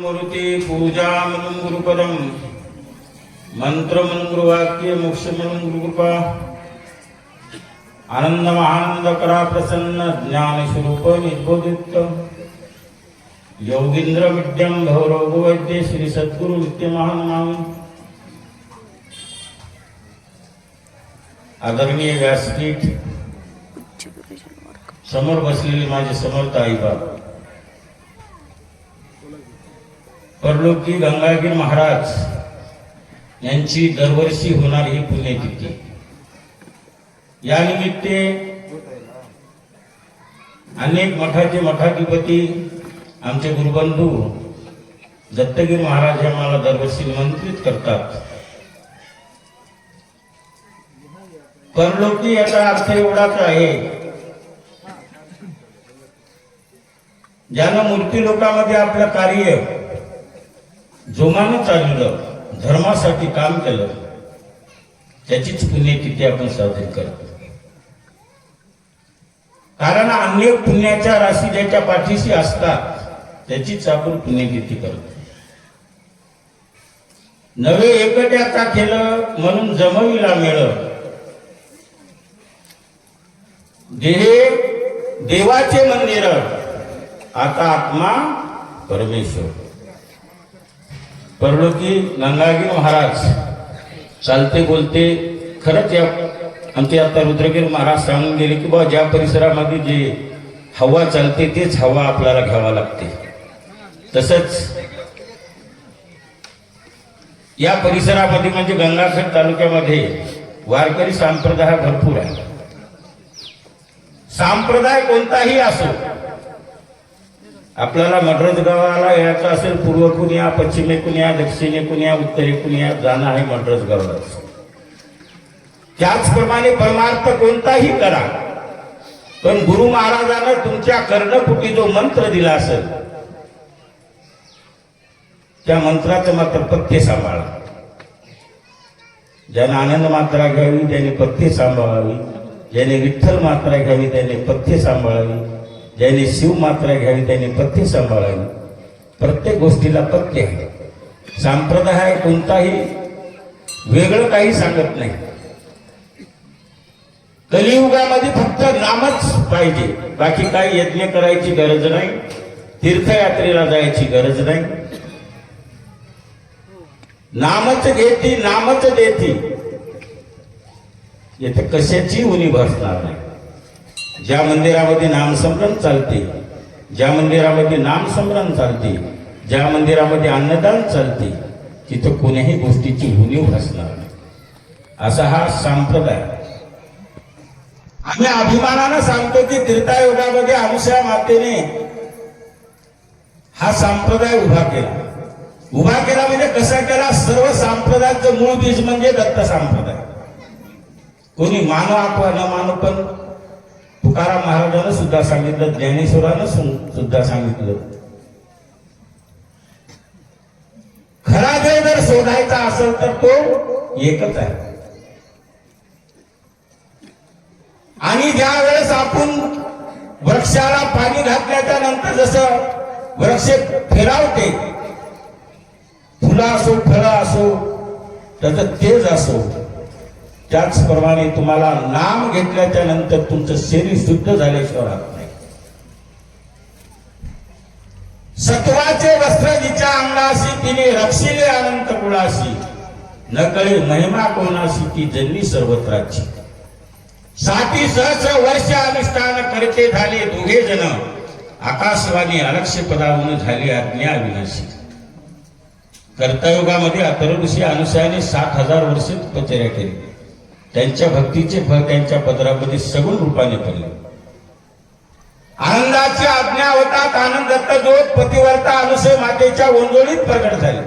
मूर्ती पूजा म्हणून गुरुपदम मंत्र म्हणून गुरुवाक्य मोक्ष म्हणून गुरुकृपा। आनंद महानंद करा प्रसन्न ज्ञान स्वरूप निर्बोधित योगींद्र विद्यम भवरोग वैद्य श्री सद्गुरु नित्य महान आदरणीय व्यासपीठ समोर बसलेली माझी समर्थ आई आईबाप परलोकी गंगागीर महाराज यांची दरवर्षी होणारी ही पुण्यतिथी. या निमित्ते अनेक मठाचे मठाधिपती आमचे गुरुबंधू दत्तगिरी महाराज हे मला दरवर्षी निमंत्रित करतात. परलोकी याचा अर्थ एवढाच आहे ज्यानं मूर्ती लोकांमध्ये आपलं कार्य जोमानं चाललं धर्मासाठी काम केलं त्याचीच पुण्यतिथी आपण साजरी करतो. कारण अनेक पुण्याच्या राशी ज्याच्या पाठीशी असतात त्याचीच आपण पुण्यतिथी करतो. नवे एकट्याचा केलं म्हणून जमविला मिळ. देहे देवाचे मंदिर आता आत्मा परमेश्वर. परलोकी गंगागिरी महाराज. चालते बोलते खरंच या आमचे आता रुद्रगिरी महाराज सांगून गेले की बाबा ज्या परिसरामध्ये जे हवा चालते तेच हवा आपल्याला घ्यावा लागते. तसंच या परिसरामध्ये म्हणजे गंगाखेड तालुक्यामध्ये वारकरी संप्रदाय भरपूर आहे. संप्रदाय कोणताही असो आपल्याला मद्रास गावाला यायचं असेल पूर्व कुनिया पश्चिमे कुनिया दक्षिणे कुनिया उत्तरे कुनिया जाणं आहे मद्रास गावाला त्याचप्रमाणे परमार्थ कोणताही करा. पण गुरु महाराजानं तुमच्या कर्णपुटी जो मंत्र दिला असेल त्या मंत्राचं मात्र पथ्य सांभाळा. ज्याने आनंद मात्रा घ्यावी त्याने पथ्य सांभाळावी. ज्याने विठ्ठल मात्रा घ्यावी त्याने पथ्य सांभाळावी. ज्याने शिव मात्रा घ्यावी त्याने पथ्य सांभाळावी. प्रत्येक गोष्टीला पथ्य आहे. संप्रदाय कोणताही वेगळं काही सांगत नाही. कलियुगामध्ये फक्त नामच पाहिजे. बाकी काही यज्ञ करायची गरज नाही. तीर्थयात्रेला जायची गरज नाही. नामच घेती नामच देती. येथे कशाची उणी भासणार नाही. ज्या मंदिरामध्ये नामसमरण चालते ज्या मंदिरामध्ये नामसमरण चालते ज्या मंदिरामध्ये अन्नदान चालते तिथं कोण्याही गोष्टीची उणीव भासणार नाही. असा हा संप्रदाय. आम्ही अभिमानानं सांगतो की तीर्थायोगामध्ये अनुसया मातेने हा संप्रदाय उभा केला. उभा केला म्हणजे कसा केला? सर्व संप्रदायाचं मूळ बीज म्हणजे दत्त संप्रदाय. कोणी मानो अथवा न मानो पण तुकाराम महाराजानं सुद्धा सांगितलं ज्ञानेश्वरानं सुद्धा सांगितलं. खरा देव जर शोधायचा असेल तर तो एकच आहे. आणि ज्या वेळेस आपण वृक्षाला पाणी घातल्याच्या नंतर जसं वृक्ष फिरावते फुलं असो फळं असो त्याचं तेज असो त्याचप्रमाणे तुम्हाला नाम घेतल्याच्या नंतर तुमचं शरीर शुद्ध झाल्याशिवाय राहत नाही. सत्वाचे वस्त्र जिच्या अंगाशी तिने रक्षिले अनंत कुळाशी. न कळे महिमा कोणाशी ती जन्मी सर्वत्राची. साठी सहस्र वर्ष अनुष्ठान करते झाले दोघे जण. आकाशवाणी अलक्ष पदावून झाली आज्ञा विनाशी. कर्तयुगामध्ये अथर्वऋषी अनुषयाने सात हजार वर्ष तपश्चर्या केली. त्यांच्या भक्तीचे फळ त्यांच्या पदरामध्ये सगुण रूपाने पडले. आनंदाची आज्ञा होतात आनंद जोत पतिवर्ता अनुसय मातेच्या ओंजोळीत प्रकट झाले.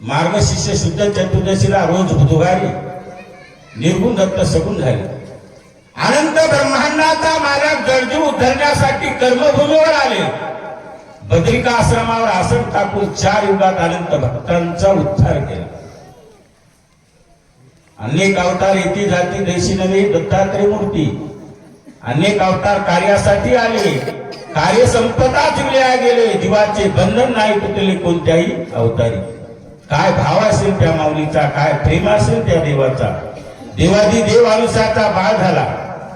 मार्गशिष्य शुद्ध चतुर्दशीला रोज बुधवारी निर्गुण दत्त सगुण झाले. अनंत ब्रह्मांडाचा मालक जळजीव उद्धरण्यासाठी कर्मभूमीवर आले. बद्रिका आश्रमावर आसन टाकून चार युगात अनंत भक्तांचा उद्धार केला. अनेक अवतार येथे जाती देशी नव्हे दत्तात्रय मूर्ती. अनेक अवतार कार्यासाठी आले. कार्य संपता जुळल्या गेले. जीवाचे बंधन नाही तुटले कोणत्याही अवतारी. काय भाव असेल त्या माऊलीचा? काय प्रेम असेल त्या देवाचा? देवादी देव अनुसाचा बाळ झाला.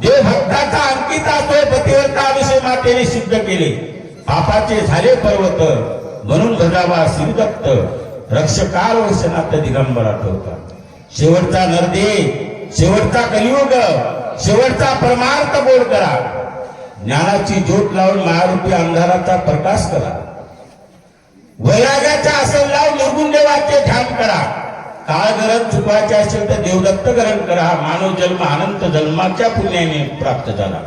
देव भक्ताचा अंकित असतोय पतिवर्ता विषय मातेने सिद्ध केले. पापाचे झाले पर्वत. म्हणून भजावा शिवदत्त रक्षकाल वैशनाथ दिगंबरात होता. शेवटचा नरदे शेवटचा कलियुग शेवटचा परमार्थ बोध करा. ज्ञानाची ज्योत लावून महारूपी अंधाराचा प्रकाश करा. वैराग्याचा असेल लाव निर्गुण देवाचे ध्यान करा. काळ गरज चुकवायचे असेल तर देवदत्त ग्रहण करा. मानव जन्म अनंत जन्माच्या पुण्याने प्राप्त झाला.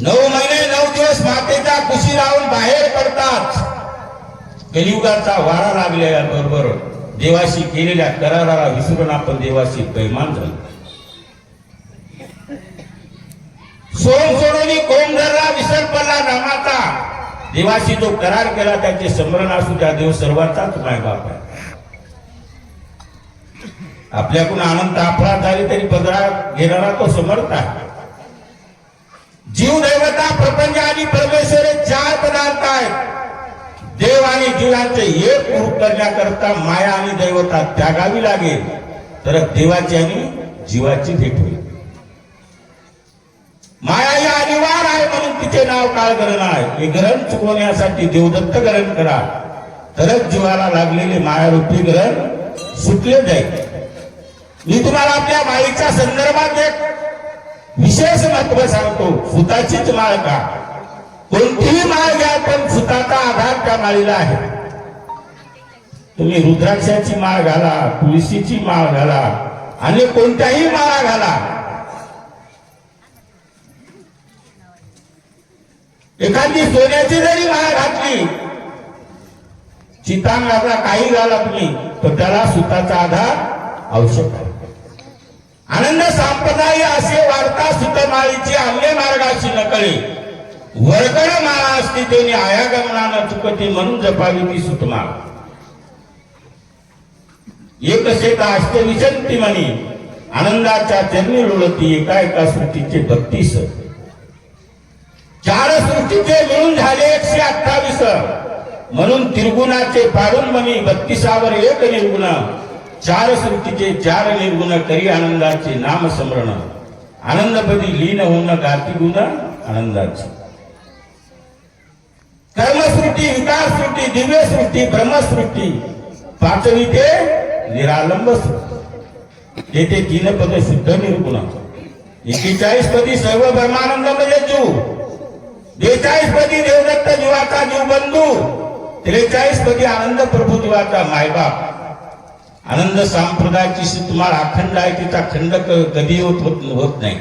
नऊ महिने नऊ दिवस मातेचा कुशी राहून बाहेर पडतात. कलियुगाचा वारा लागलेल्या बरोबर. देवाशी केलेल्या कराराला विसरून आपण देवाशी बैमान झालो. सोम सोडून कोण धरला विसर पडला नामाचा. देवाशी जो करार केला त्याचे स्मरण असू त्या देव सर्वांचाच मायबाप आहे. आपल्याकडून आनंद अपराध झाले तरी पदरा घेणारा तो समर्थ आहे. जीव दैवता प्रपंच आणि परमेश्वर हे चार पदार्थ आहेत. देव आणि जीवांचे एक रूप करण्याकरता माया आणि दैवता त्यागावी लागेल. तर देवाची आणि जीवाची भेट होईल. माया ही अनिवार्य आहे म्हणून तिचे नाव काळ ग्रहण आहे. हे ग्रहण चुकवण्यासाठी देवदत्त ग्रहण करा. तरच जीवाला लागलेले मायारूपी ग्रहण सुटले जाईल. मी तुम्हाला आपल्या माईच्या संदर्भात एक विशेष महत्त्व सांगतो. सुताचीच माळ का? कोणतीही माळ घ्या पण सुताचा आधार त्या माळीला आहे. तुम्ही रुद्राक्षाची माळ घाला तुळशीची माळ घाला आणि कोणत्याही माळा घाला. एखादी सोन्याची जरी माळ घातली चितांगाला काही घाला तुम्ही तर त्याला सुताचा आधार आवश्यक आहे. आनंद संप्रदाय असे वार्ता सुतमाळीची अन्य मार्गाशी नकळी. वर्गण माळा असती त्यांनी आयागमनानं चुकती म्हणून जपावी ती सुतमाळ एक शेता असते विसंती म्हणी आनंदाच्या जन्मी रुळती एका एका सृष्टीचे बत्तीस. चार सृष्टीचे मिळून झाले एकशे अठ्ठावीस. म्हणून त्रिगुणाचे पाडून म्हणी बत्तीसावर एक निर्गुण. चार सृष्टीचे चार निर्गुण करी आनंदाचे नाम स्मरण आनंदपदी लीन होऊन गाती गुण आनंदाचे. कर्मसृष्टी विकारसृष्टी दिव्यसृष्टी ब्रह्मसृष्टी पाचवी ते निरालंब सृष्टी. तेथे तीन पद शुद्ध निर्गुण एकेचाळीस पदी सर्व ब्रह्मानंद म्हणजे जीव बेचाळीस पदी देवदत्त जीवाचा जीव बंधू त्रेचाळीस पदी आनंद प्रभू जीवाचा मायबाप. आनंद संप्रदायाची तुम्हाला अखंड आहे तिचा खंड क- कधी होत होत होत नाही.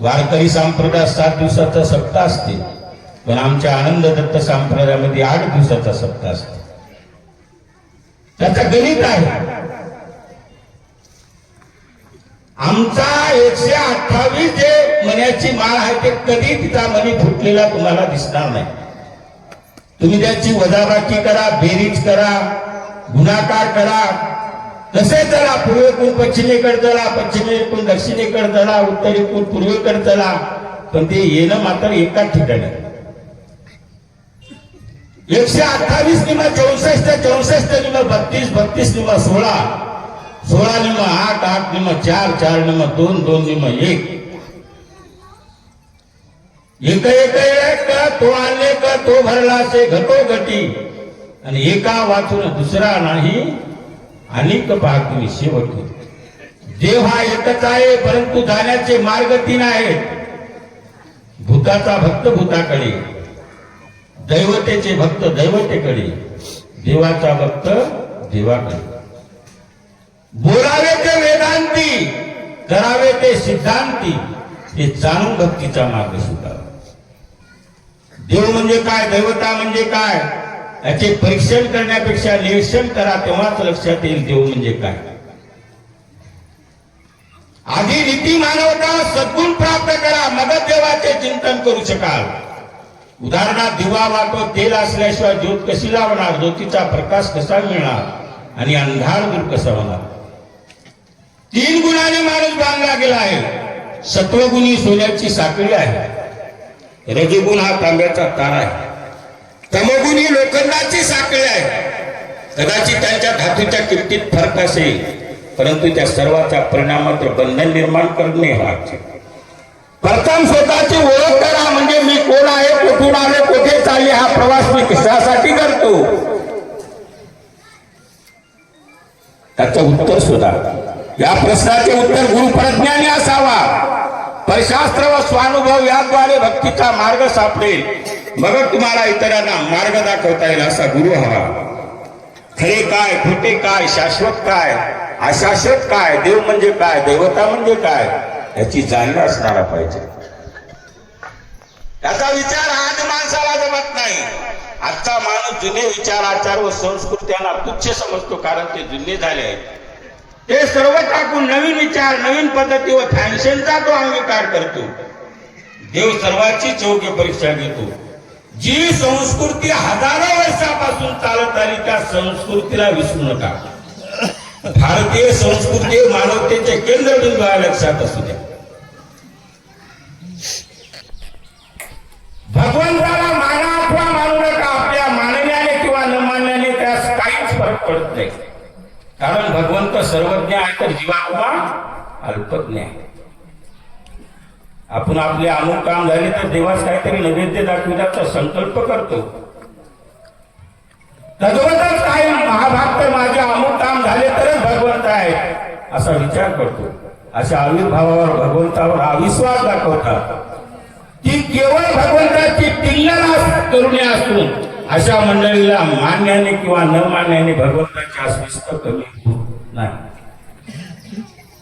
वारकरी संप्रदाय सात दिवसाचा सप्ताह असते. पण आमच्या आनंद दत्त संप्रदायामध्ये आठ दिवसाचा सप्ताह असतो. त्याचा गणित आहे. आमचा एकशे अठ्ठावीस जे मण्याची माळ आहे ते कधी तिचा मणी फुटलेला तुम्हाला दिसणार नाही. तुम्ही त्याची वजाबाकी करा बेरीज करा गुणाकार करा. तसे चला पूर्वेकडून पश्चिमेकडे चला पश्चिमेकडून दक्षिणेकडे चला उत्तरेकडून पूर्वेकडे चला. पण ते येणं मात्र एकाच ठिकाणी. एकशे अठ्ठावीस निमा चौसष्ट चौसष्ट निम बत्तीस बत्तीस निम सोळा. सोळा निमा आठ आठ निमा चार चार निमा दोन दोन निमा एक. एक एक एक तो आले का तो भरला से घटोघटी. आणि एका वाचून दुसरा नाही अनेक पाहतो शेवट देव हा एकच आहे परंतु जाण्याचे मार्ग तीन आहेत. भूताचा भक्त भूताकडे. दैवतेचे भक्त दैवतेकडे देवाचा भक्त देवाकडे. बोलावे ते वेदांती करावे ते सिद्धांती हे जाणून भक्तीचा मार्ग स्वीकारा. देव म्हणजे काय दैवता म्हणजे काय याचे परीक्षण करण्यापेक्षा निरीक्षण करा तेव्हाच लक्षात येईल देव म्हणजे काय. आधी नीती मानवता सद्गुण प्राप्त करा मगच देवाचे चिंतन करू शकाल. उदाहरणार्थ दिवा वाटो तेल असल्याशिवाय ज्योत कशी लावणार? ज्योतीचा प्रकाश कसा मिळणार? आणि अंधार दूर कसा होणार? तीन गुणाने माणूस बांधला गेला आहे. सत्वगुणी सोन्याची साखळी आहे. रजगुण हा तांब्याचा तारा आहे. तमगुणी लोखंडाची साखळी आहे. कदाचित त्यांच्या धातूच्या किमतीत फरक असेल परंतु त्या सर्वाचा परिणामात बंधन निर्माण करणे हा प्रथम स्वतःची ओळख करा म्हणजे कोण आहे कुठून आलो कुठे चालले हा प्रवास मी कशासाठी करतो? त्याचं उत्तर सुद्धा. या प्रश्नाचे उत्तर गुरुप्रज्ञाने असावा. परशास्त्र व स्वानुभव याद्वारे भक्तीचा मार्ग सापडेल. मग तुम्हाला इतरांना मार्ग दाखवता येईल असा गुरु हवा. खरे काय खोटे काय शाश्वत काय अशाश्वत काय देव म्हणजे काय देवता म्हणजे काय याची जाणीव असणारा पाहिजे. याचा विचार आज माणसाला जमत नाही. आजचा माणूस जुने विचार आचार व संस्कृत्यांना तुच्छ समजतो कारण ते जुने झाले. आहेत ते सर्व टाकून नवीन विचार नवीन पद्धती व फॅशनचा तो अंगीकार करतो. देव सर्वांचीच योग्य परीक्षा घेतो. जी संस्कृती हजारो वर्षापासून चालत आली त्या संस्कृतीला विसरू नका. भारतीय संस्कृती मानवतेचे केंद्रबिंदू आहे लक्षात असू द्या. भगवंताला माना अथवा मानू नका आपल्या मानण्याने किंवा न मानण्याने त्यास काहीच फरक पडत नाही. कारण भगवंत सर्वज्ञ आहे तर जीवात्मा अल्पज्ञ आहे. आपण आपले अमुक काम झाले तर देवास काहीतरी नैवेद्य दाखविण्याचा संकल्प करतो. तद्वतच महाभारत तर माझे अमुक काम झाले तरच भगवंत आहेत असा विचार करतो. अशा आविर्भावावर भगवंतावर अविश्वास दाखवतात. ती केवळ भगवंताची तिल्लना करुणी असून अशा मंडळीला मान्याने किंवा न मान्याने भगवंताची अस्मिस्त कमी होत नाही.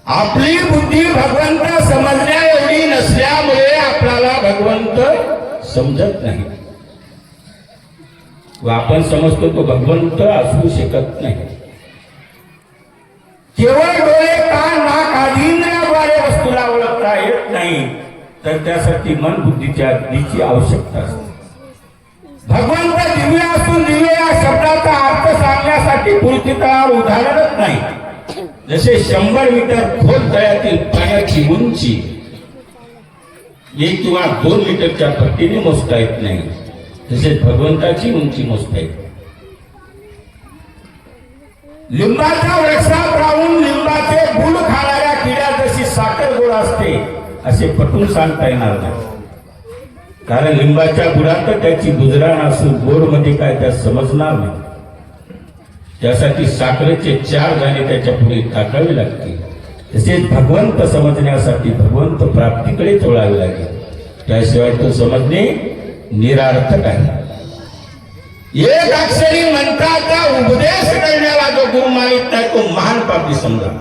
आपली बुद्धी भगवंत समजण्या एवढी नसल्यामुळे आपल्याला भगवंत समजत नाही. व आपण समजतो तो भगवंत असू शकत नाही. केवळ डोळे का नाक आदी इंद्रियाद्वारे वस्तूला ओळखता येत नाही. तर त्यासाठी मन बुद्धीच्या अग्नीची आवश्यकता असते. भगवंत दिव्य असून दिव्य या शब्दाचा अर्थ सांगण्यासाठी पूर्तीतळावर उदाहरणच नाही. जसे शंभर मीटर खोल तळ्यातील पाण्याची उंची एक किंवा दोन मीटरच्या पट्टीने मोजता येत नाही. तसेच भगवंताची उंची मोजता येते लिंबाच्या वृक्षात राहून लिंबाचे गुळ खाणाऱ्या किड्या जशी साखर गोड असते असे पटून सांगता येणार नाही. कारण लिंबाच्या गुडात त्याची गुजराण असून गोडमध्ये काय त्यात समजणार नाही. त्यासाठी साखरेचे चार दाणे त्याच्या पुढे टाकावे लागतील. तसेच भगवंत समजण्यासाठी भगवंत प्राप्तीकडे वळावे लागेल. त्याशिवाय तो समजणे निरार्थक आहे. एक अक्षरी मंत्राचा उपदेश करण्याला जो गुरु मानित नाही तो महान पापी समजा.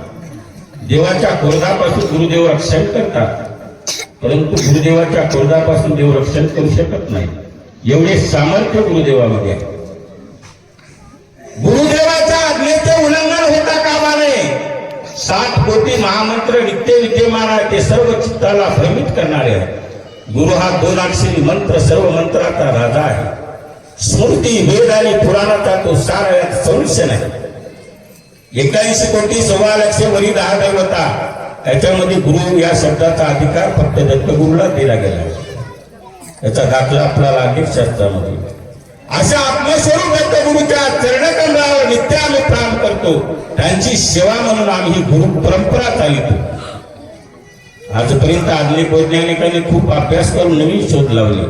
देवाच्या क्रोधापासून गुरुदेव रक्षण करतात. परंतु गुरुदेवाच्या क्रोधापासून देव रक्षण करू शकत नाही. एवढे सामर्थ्य गुरुदेवामध्ये आहे. गुरुदेवाच्या आज्ञेचे उल्लंघन होता कामा नये सात कोटी महामंत्र नित्य विद्यमान आहे ते सर्व चित्ताला भ्रमित करणारे आहे गुरु हा दोन अक्षरी मंत्र सर्व मंत्राचा राजा आहे. स्मृती वेद आणि पुराणाचा तो सार यात संशय नाही. एक्याऐंशी कोटी सव्वा लक्ष वरी दहा दैवता. त्याच्यामध्ये गुरु या शब्दाचा अधिकार फक्त दत्तगुरूला दिला गेला याचा दाखला आपल्याला अनेक शास्त्रामध्ये. अशा आत्मस्वरूप दत्तगुरूच्या चरणकमलावर नित्य आम्ही प्राण करतो. त्यांची सेवा म्हणून आम्ही ही गुरु परंपरा चालितो आजपर्यंत आधुनिक वैज्ञानिकांनी खूप अभ्यास करून नवीन शोध लावले.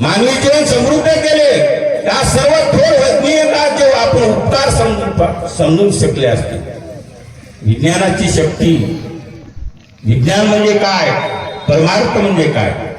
मानवी जीवन समृद्ध केले. या सर्व थोर वैज्ञानिक जे आपण उपकार समजून समजून शकले असते. विज्ञानाची शक्ती विज्ञान म्हणजे काय? परमार्थ म्हणजे काय?